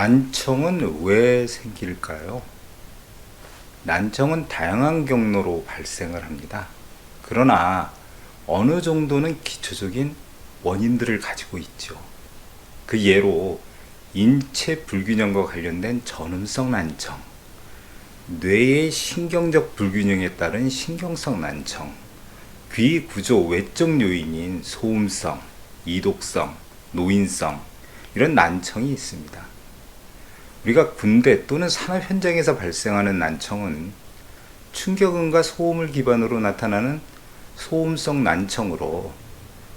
난청은 왜 생길까요? 난청은 다양한 경로로 발생을 합니다. 그러나 어느 정도는 기초적인 원인들을 가지고 있죠. 그 예로 인체 불균형과 관련된 전음성 난청, 뇌의 신경적 불균형에 따른 신경성 난청, 귀 구조 외적 요인인 소음성, 이독성, 노인성 이런 난청이 있습니다. 우리가 군대 또는 산업 현장에서 발생하는 난청은 충격음과 소음을 기반으로 나타나는 소음성 난청으로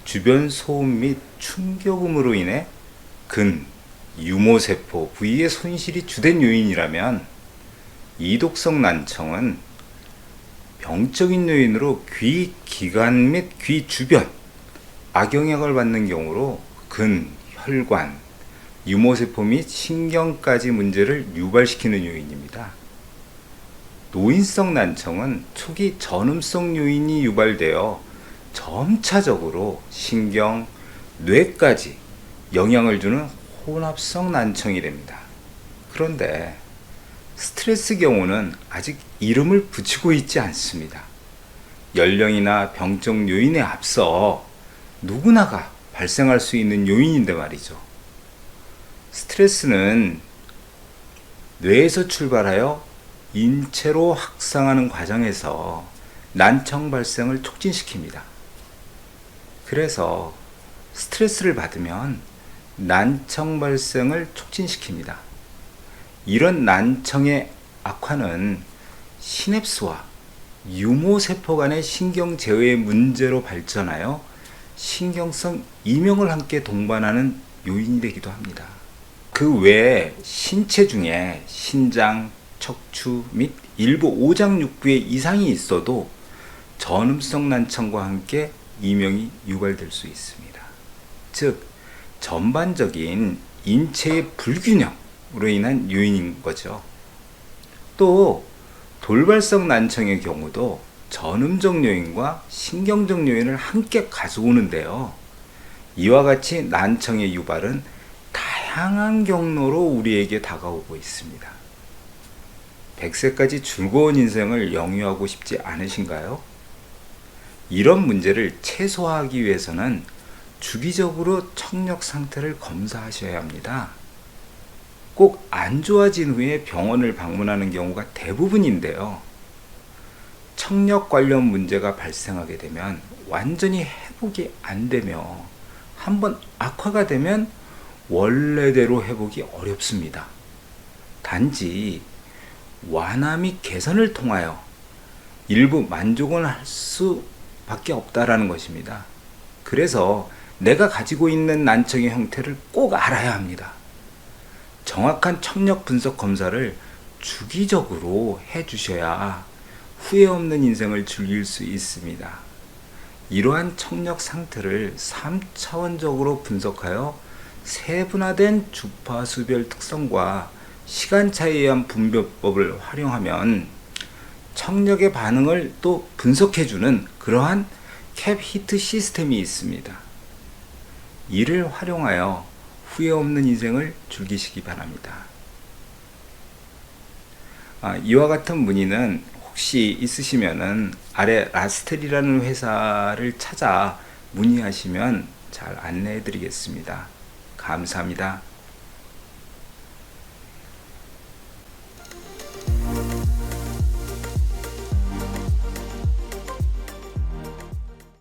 주변 소음 및 충격음으로 인해 근, 유모세포 부위의 손실이 주된 요인이라면 이독성 난청은 병적인 요인으로 귀 기관 및 귀 주변 악영향을 받는 경우로 근, 혈관, 유모세포 및 신경까지 문제를 유발시키는 요인입니다. 노인성 난청은 초기 전음성 요인이 유발되어 점차적으로 신경, 뇌까지 영향을 주는 혼합성 난청이 됩니다. 그런데 스트레스 경우는 아직 이름을 붙이고 있지 않습니다. 연령이나 병적 요인에 앞서 누구나가 발생할 수 있는 요인인데 말이죠. 스트레스는 뇌에서 출발하여 인체로 확산하는 과정에서 난청 발생을 촉진시킵니다. 그래서 스트레스를 받으면 난청 발생을 촉진시킵니다. 이런 난청의 악화는 시냅스와 유모세포 간의 신경 제어의 문제로 발전하여 신경성 이명을 함께 동반하는 요인이 되기도 합니다. 그 외에 신체 중에 신장, 척추 및 일부 오장육부에 이상이 있어도 전음성 난청과 함께 이명이 유발될 수 있습니다. 즉, 전반적인 인체의 불균형 으로 인한 요인인 거죠. 또, 돌발성 난청의 경우도 전음적 요인과 신경적 요인을 함께 가져오는데요. 이와 같이 난청의 유발은 다양한 경로로 우리에게 다가오고 있습니다. 100세까지 즐거운 인생을 영유하고 싶지 않으신가요? 이런 문제를 최소화하기 위해서는 주기적으로 청력 상태를 검사하셔야 합니다. 꼭 안 좋아진 후에 병원을 방문하는 경우가 대부분인데요. 청력 관련 문제가 발생하게 되면 완전히 회복이 안 되며 한번 악화가 되면 원래대로 회복이 어렵습니다. 단지 완화 및 개선을 통하여 일부 만족은 할 수밖에 없다라는 것입니다. 그래서 내가 가지고 있는 난청의 형태를 꼭 알아야 합니다. 정확한 청력 분석 검사를 주기적으로 해 주셔야 후회 없는 인생을 즐길 수 있습니다. 이러한 청력 상태를 3차원적으로 분석하여 세분화된 주파수별 특성과 시간차에 의한 분별법을 활용하면 청력의 반응을 또 분석해주는 그러한 캡 히트 시스템이 있습니다. 이를 활용하여 후회 없는 인생을 즐기시기 바랍니다. 아, 이와 같은 문의는 혹시 있으시면은 아래 라스텔이라는 회사를 찾아 문의하시면 잘 안내해 드리겠습니다. 감사합니다.